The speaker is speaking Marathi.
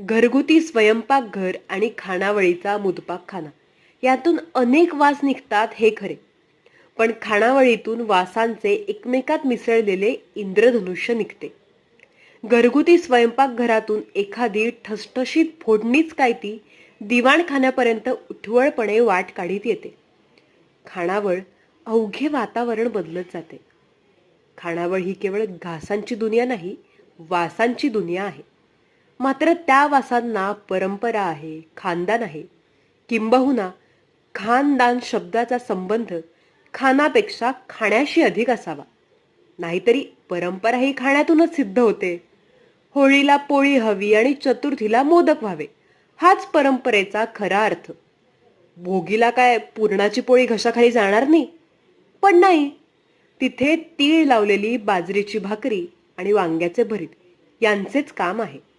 घरगुती स्वयंपाकघर आणि खानावळीचा मुदपाकखाना. यातून अनेक वास निघतात हे खरे. पण खानावळीतून वासांचे एकमेकात मिसळलेले इंद्रधनुष्य निघते. घरगुती स्वयंपाकघरातून एखादी ठसठशीत फोडणीच काय ती दिवाणखान्यापर्यंत उठवळपणे वाट काढीत येते. खाणावळ अवघे वातावरण बदलत जाते. खाणावळ ही केवळ घासांची दुनिया नाही वासांची दुनिया आहे. मात्र त्या वासांना परंपरा आहे खानदान आहे. किंबहुना खानदान शब्दाचा संबंध खानापेक्षा खाण्याशी अधिक असावा. नाहीतरी परंपरा ही खाण्यातूनच सिद्ध होते. होळीला पोळी हवी आणि चतुर्थीला मोदक व्हावे हाच परंपरेचा खरा अर्थ. भोगीला काय पुरणाची पोळी घशाखाली जाणार नाही? पण नाही. तिथे तीळ लावलेली बाजरीची भाकरी आणि वांग्याचे भरीत यांचेच काम आहे.